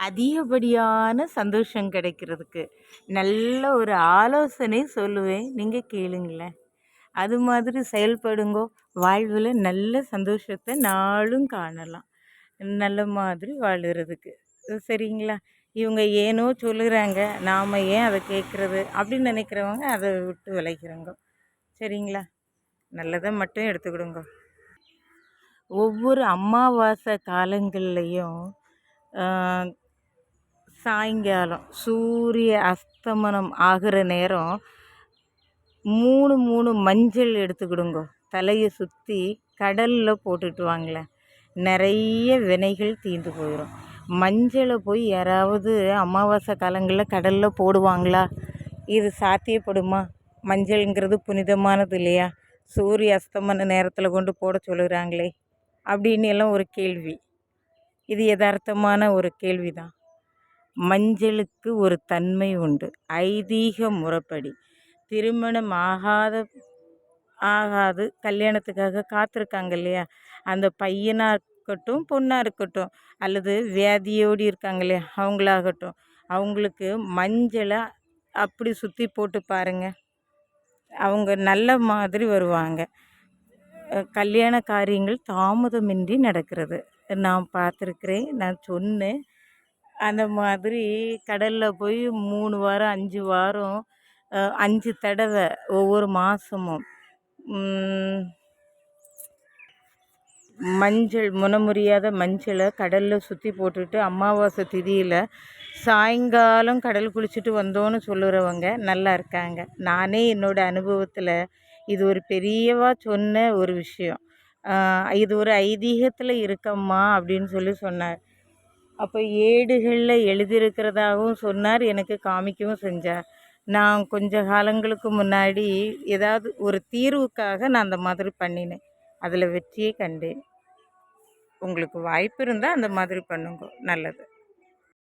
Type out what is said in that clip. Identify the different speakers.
Speaker 1: அதிகப்படியான சந்தோஷம் கிடைக்கிறதுக்கு. நல்ல ஒரு ஆலோசனை சொல்லுவேன். நீங்கள் கேளுங்களேன். அது மாதிரி செயல்படுங்கோ. வாழ்வில் நல்ல சந்தோஷத்தை நாளும் காணலாம். நல்ல மாதிரி வாழுறதுக்கு. சரிங்களா? இவங்க ஏனோ சொல்லுறாங்க. நாம் ஏன் அதை கேட்குறது? அப்படின்னு நினைக்கிறவங்க அதை விட்டு விளைக்கிறோங்க சரிங்களா? நல்லதை மட்டும் எடுத்துக்கிடுங்க. ஒவ்வொரு அமாவாசை காலங்கள்லேயும் சாயங்காலம் சூரிய அஸ்தமனம் ஆகிற நேரம் மூணு மூணு மஞ்சள் எடுத்துக்கிடுங்கோ. தலையை சுற்றி கடலில் போட்டுட்டு வாங்களேன் நிறைய வினைகள் தீர்ந்து போயிடும் மஞ்சளை போய் யாராவது அமாவாசை காலங்களில் கடலில் போடுவாங்களா? இது சாத்தியப்படுமா? மஞ்சள்ங்கிறது புனிதமானது இல்லையா? சூரிய அஸ்தமன நேரத்தில் கொண்டு போட சொல்லுறாங்களே. அப்படின்னு எல்லாம் ஒரு கேள்வி. இது யதார்த்தமான ஒரு கேள்வி தான் மஞ்சளுக்கு ஒரு தன்மை உண்டு. ஐதீக முறைப்படி. திருமணம் ஆகாத ஆகாது. கல்யாணத்துக்காக காத்திருக்காங்க இல்லையா? அந்த பையனாக இருக்கட்டும் பொண்ணாக இருக்கட்டும் அல்லது வியாதியோடு இருக்காங்க இல்லையா? அவங்களாகட்டும். அவங்களுக்கு மஞ்சளை அப்படி சுற்றி போட்டு பாருங்கள் அவங்க நல்ல மாதிரி வருவாங்க. கல்யாண காரியங்கள் தாமதமின்றி நடக்கிறது. நான் பார்த்துருக்குறேன் நான் சொன்னேன். அந்த மாதிரி கடலில் போய் மூணு வாரம் அஞ்சு வாரம் அஞ்சு தடவை ஒவ்வொரு மாதமும் மஞ்சள் முனமுறியாத மஞ்சளை கடலில் சுற்றி போட்டுட்டு அமாவாசை திதியில் சாயங்காலம் கடல் குளிச்சுட்டு வந்தோன்னு சொல்லுறவங்க நல்லா இருக்காங்க. நானே என்னோடய அனுபவத்தில் இது ஒரு பெரியவா சொன்ன ஒரு விஷயம். இது ஒரு ஐதீகத்தில் இருக்கம்மா அப்படின்னு சொல்லி சொன்னார். அப்போ ஏடுகளில் எழுதியிருக்கிறதாகவும் சொன்னார் எனக்கு காமிக்கவும் செஞ்சார். நான் கொஞ்ச காலங்களுக்கு முன்னாடி ஏதாவது ஒரு தீர்வுக்காக நான் அந்த மாதிரி பண்ணினேன். அதில் வெற்றியை கண்டேன். உங்களுக்கு வாய்ப்பு இருந்தால் அந்த மாதிரி பண்ணுங்க. நல்லது.